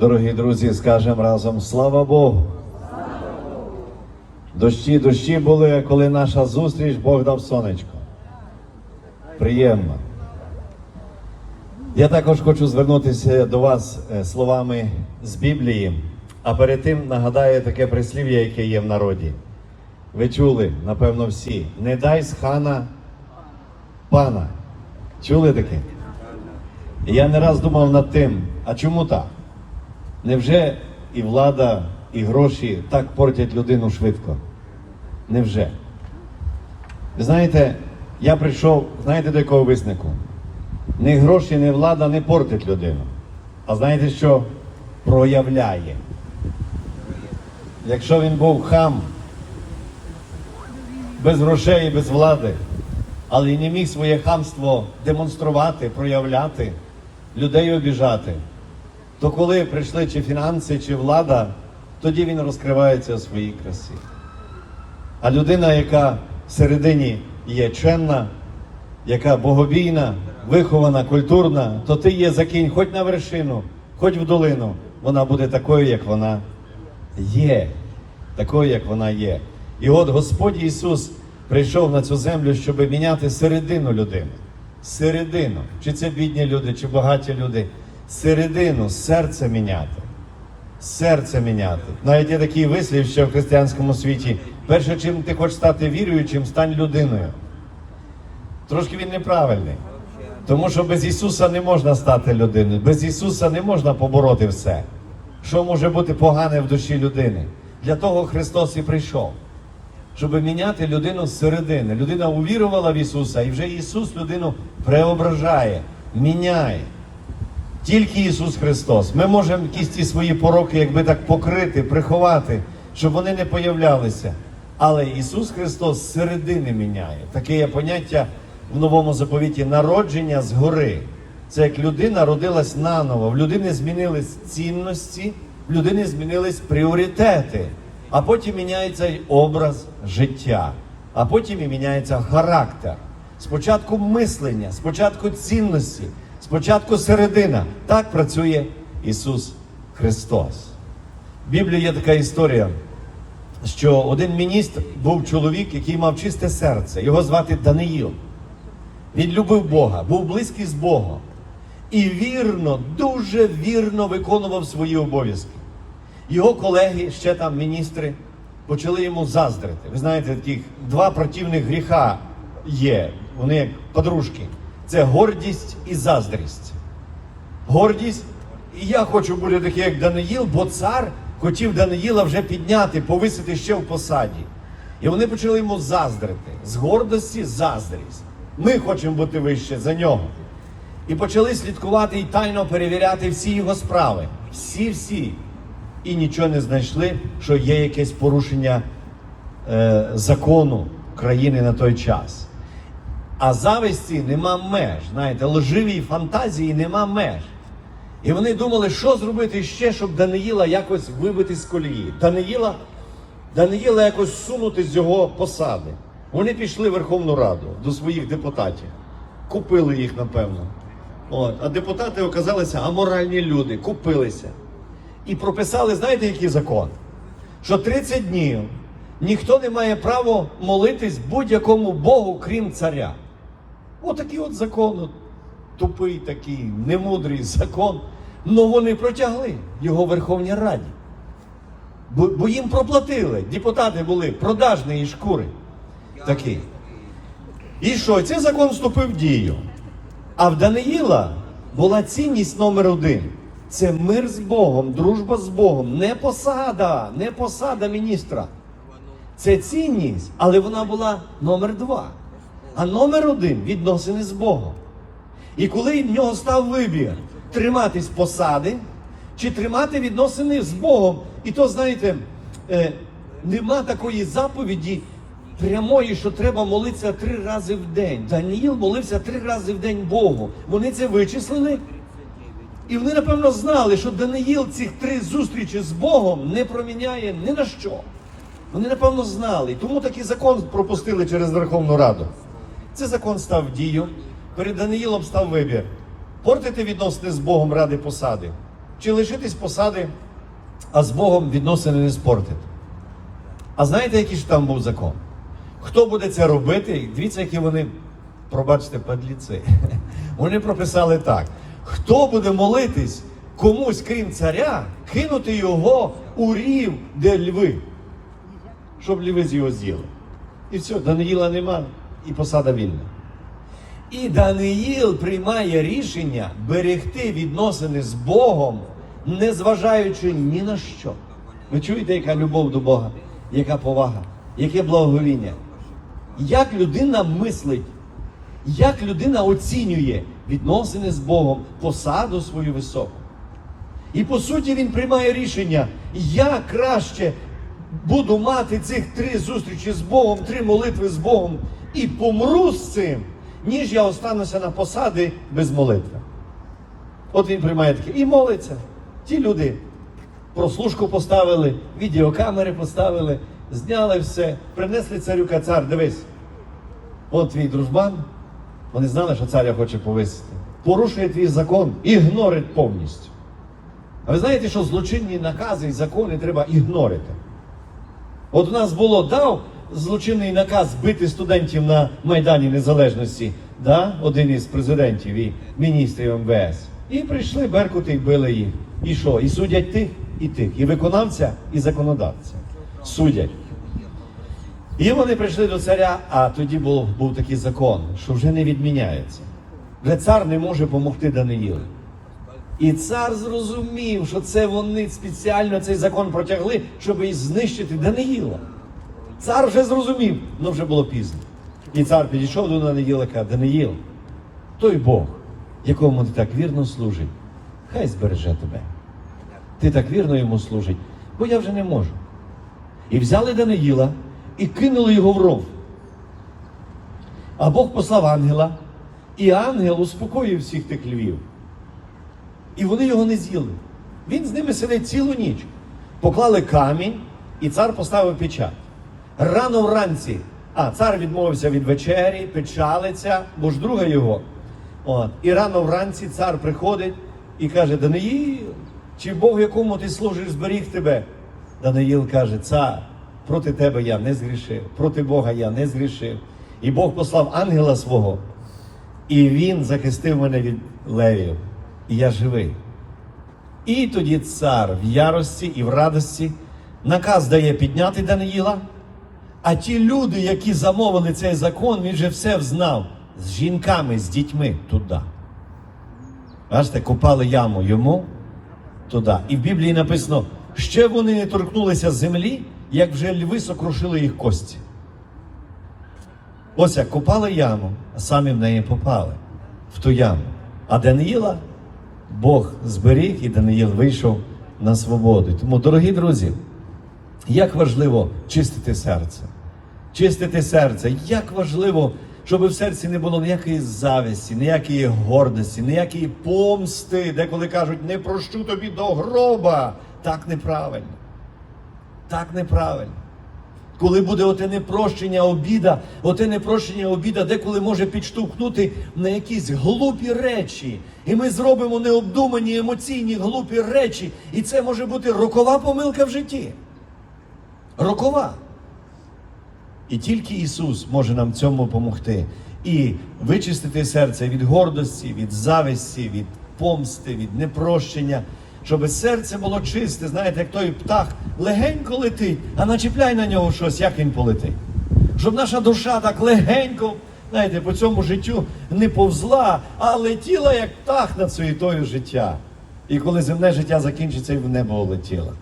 Дорогі друзі, скажемо разом слава Богу. Дощі, дощі були, коли наша зустріч, Бог дав сонечко. Приємно. Я також хочу звернутися до вас е, словами з Біблії, а перед тим нагадаю таке прислів'я, яке є в народі. Ви чули, напевно, всі. Не дай з хана пана. Чули таке? Я не раз думав над тим, а чому так? Невже і влада, і гроші так портять людину швидко? Невже? Знаєте, я прийшов, знаєте, до якого висновку? Ні гроші, ні влада не портять людину. А знаєте що? Проявляє. Якщо він був хам, без грошей і без влади, але й не міг своє хамство демонструвати, проявляти, людей обіжати, то коли прийшли чи фінанси, чи влада, тоді він розкривається у своїй красі. А людина, яка всередині є чемна, яка богобійна, вихована, культурна, то ти є закинь хоч на вершину, хоч в долину, вона буде такою, як вона є. Такою, як вона є. І от Господь Ісус прийшов на цю землю, щоб міняти середину людини. Середину. Чи це бідні люди, чи багаті люди. Середину, серце міняти. Серце міняти. Навіть є такий вислів ще в християнському світі. Перше, чим ти хочеш стати віруючим, стань людиною. Трошки він неправильний. Тому що без Ісуса не можна стати людиною. Без Ісуса не можна побороти все. Що може бути погане в душі людини? Для того Христос і прийшов. Щоб міняти людину зсередини. Людина увірувала в Ісуса, і вже Ісус людину преображає, міняє. Тільки Ісус Христос. Ми можемо якісь ті свої пороки, якби так покрити, приховати, щоб вони не появлялися. Але Ісус Христос зсередини міняє. Таке є поняття в новому заповіті народження згори. Це як людина родилась наново, в людини змінились цінності, в людини змінились пріоритети, а потім міняється й образ життя, а потім і міняється характер. Спочатку мислення, спочатку цінності, спочатку середина. Так працює Ісус Христос. В Біблії є така історія, що один міністр був чоловік, який мав чисте серце. Його звати Даниїл. Він любив Бога, був близький з Богом. І вірно, дуже вірно виконував свої обов'язки. Його колеги, ще там міністри, почали йому заздрити. Ви знаєте, таких два противних гріха є. Вони як подружки. Це гордість і заздрість. Гордість, і я хочу бути такий, як Даниїл, бо цар хотів Даниїла вже підняти, повисити ще в посаді. І вони почали йому заздрити. З гордості заздрість. Ми хочемо бути вище за нього. І почали слідкувати і тайно перевіряти всі його справи. Всі-всі. І нічого не знайшли, що є якесь порушення е, закону країни на той час. А зависті нема меж. Знаєте, лживій фантазії нема меж. І вони думали, що зробити ще, щоб Даниїла якось вибити з колії. Даниїла, Даниїла якось сунути з його посади. Вони пішли в Верховну Раду до своїх депутатів. Купили їх, напевно. От. А депутати оказалися аморальні люди, купилися. І прописали, знаєте, який закон? Що 30 днів ніхто не має права молитись будь-якому Богу, крім царя. Отакий от закон, от, тупий такий, немудрий закон. Ну вони протягли його в Верховній Раді. Бо, бо їм проплатили. Депутати були продажні шкури. Такі. І що? Цей закон вступив в дію. А в Даниїла була цінність номер один. Це мир з Богом, дружба з Богом, не посада, не посада міністра. Це цінність, але вона була номер два. А номер один відносини з Богом. І коли в нього став вибір триматись посади чи тримати відносини з Богом, і то, знаєте, е, нема такої заповіді прямої, що треба молитися три рази в день. Даніїл молився три рази в день Богу. Вони це вичислили. І вони, напевно, знали, що Даниїл цих три зустрічі з Богом не проміняє ні на що. Вони, напевно, знали. Тому такий закон пропустили через Верховну Раду. Цей закон став в дію. Перед Даниїлом став вибір. Портити відносини з Богом ради посади. чи лишитись посади, а з Богом відносини не спортити. А знаєте, який ж там був закон? Хто буде це робити? Дивіться, які вони, пробачте, падліци. Вони прописали так: хто буде молитись комусь, крім царя, кинути його у рів, де льви, щоб льви з його з'їли. І все, Даниїла нема, і посада вільна. І Даниїл приймає рішення берегти відносини з Богом, не зважаючи ні на що. Ви чуєте, яка любов до Бога, яка повага, яке благовоління? Як людина мислить, як людина оцінює відносини з Богом, посаду свою високу. І по суті він приймає рішення, я краще буду мати цих три зустрічі з Богом, три молитви з Богом і помру з цим, ніж я остануся на посади без молитви. От він приймає таке і молиться. Ті люди прослушку поставили, відеокамери поставили, зняли все, принесли царю цар, дивись. От твій дружбан, вони знали, що царя хоче повисити. Порушує твій закон, ігнорить повністю. А ви знаєте, що злочинні накази і закони треба ігнорити? От у нас було дав злочинний наказ бити студентів на Майдані Незалежності, да? один із президентів і міністрів МВС. І прийшли Беркути і били їх. І що? І судять тих, і тих. І виконавця, і законодавця. Судять. І вони прийшли до царя, а тоді був, був такий закон, що вже не відміняється. Вже цар не може допомогти Даниїлу. І цар зрозумів, що це вони спеціально цей закон протягли, щоб і знищити Даниїла. Цар вже зрозумів, але вже було пізно. І цар підійшов до Даниїла і каже, Даниїл, той Бог, якому ти так вірно служить, хай збереже тебе. Ти так вірно йому служить, бо я вже не можу. І взяли Даниїла і кинули його в ров. А Бог послав ангела, і ангел успокоїв всіх тих львів. І вони його не з'їли. Він з ними сидить цілу ніч. Поклали камінь, і цар поставив печать. Рано вранці, а цар відмовився від вечері, печалиться, бо ж друга його. От. І рано вранці цар приходить і каже: Даниїл, чи Бог, якому ти служиш, зберіг тебе? Даниїл каже, цар, проти тебе я не згрішив, проти Бога я не згрішив. І Бог послав ангела свого, і він захистив мене від левів, і я живий. І тоді цар в ярості і в радості наказ дає підняти Даниїла. А ті люди, які замовили цей закон, він же все взнав з жінками, з дітьми туди. Бачите, копали яму йому туди. І в Біблії написано, ще вони не торкнулися землі, як вже льви сокрушили їх кості. Ось як копали яму, а самі в неї попали в ту яму. А Даниїла Бог зберіг, і Даниїл вийшов на свободу. Тому, дорогі друзі, як важливо чистити серце. Чистити серце, як важливо, щоб в серці не було ніякої зависті, ніякої гордості, ніякої помсти, деколи кажуть, не прощу тобі до гроба. Так неправильно. Так неправильно. Коли буде оте непрощення обіда, оте непрощення обіда деколи може підштовхнути на якісь глупі речі. І ми зробимо необдумані емоційні глупі речі. І це може бути рокова помилка в житті. Рокова. І тільки Ісус може нам цьому допомогти. І вичистити серце від гордості, від зависті, від помсти, від непрощення, щоб серце було чисте, знаєте, як той птах легенько летить, а начіпляй на нього щось, як він полетить. Щоб наша душа так легенько, знаєте, по цьому життю не повзла, а летіла, як птах над суєтою життя. І коли земне життя закінчиться, і в небо летіла.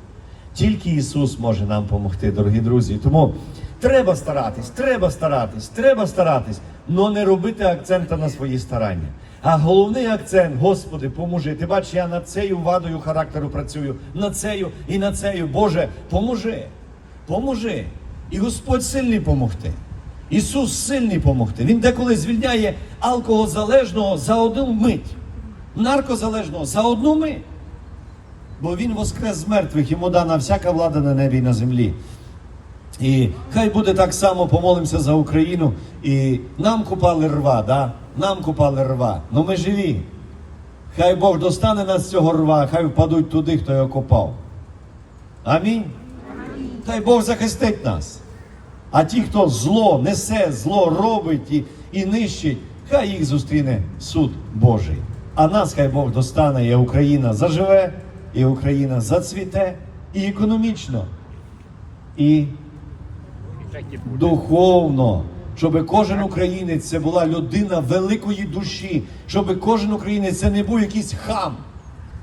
Тільки Ісус може нам допомогти, дорогі друзі. Тому треба старатись, треба старатись, треба старатись, але не робити акцента на свої старання. А головний акцент, Господи, поможи. Ти бачиш, я над цією вадою характеру працюю, над цією і над цією. Боже, поможи, поможи. І Господь сильний помогти. Ісус сильний помогти. Він деколи звільняє алкогозалежного за одну мить, наркозалежного за одну мить. Бо він воскрес з мертвих, йому дана всяка влада на небі і на землі. І хай буде так само, помолимося за Україну. І нам купали рва, да? нам купали рва. Ну ми живі. Хай Бог достане нас з цього рва, хай впадуть туди, хто його копав. Амінь. Хай Бог захистить нас. А ті, хто зло несе, зло робить і, і нищить, хай їх зустріне суд Божий. А нас хай Бог достане, і Україна заживе, і Україна зацвіте і економічно, і духовно, щоб кожен українець це була людина великої душі, щоб кожен українець це не був якийсь хам,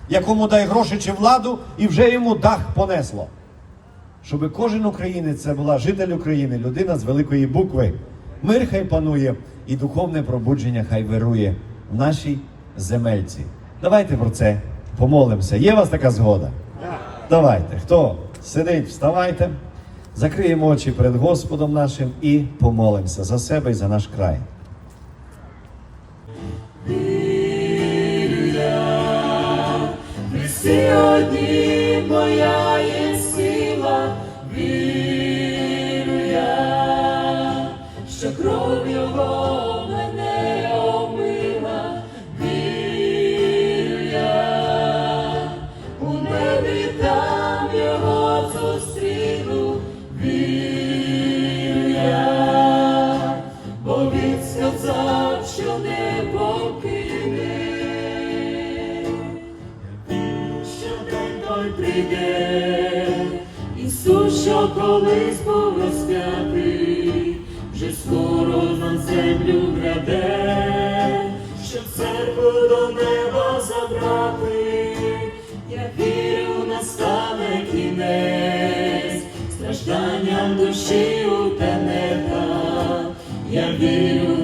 якому дай гроші чи владу, і вже йому дах понесло. Щоб кожен українець це була житель України, людина з великої букви. Мир хай панує і духовне пробудження хай вирує в нашій земельці. Давайте про це помолимося. Є у вас така згода? Давайте. Хто сидить, вставайте, закриємо очі перед Господом нашим і помолимося за себе і за наш край. Сьогодні моя є сила, вірю я, що кров його день той Ісус, що колись був розп'ятий, вже скоро на землю граде, щоб церкву до неба забрати, я вірю, настане кінець, стражданням душі утенета, я вірю,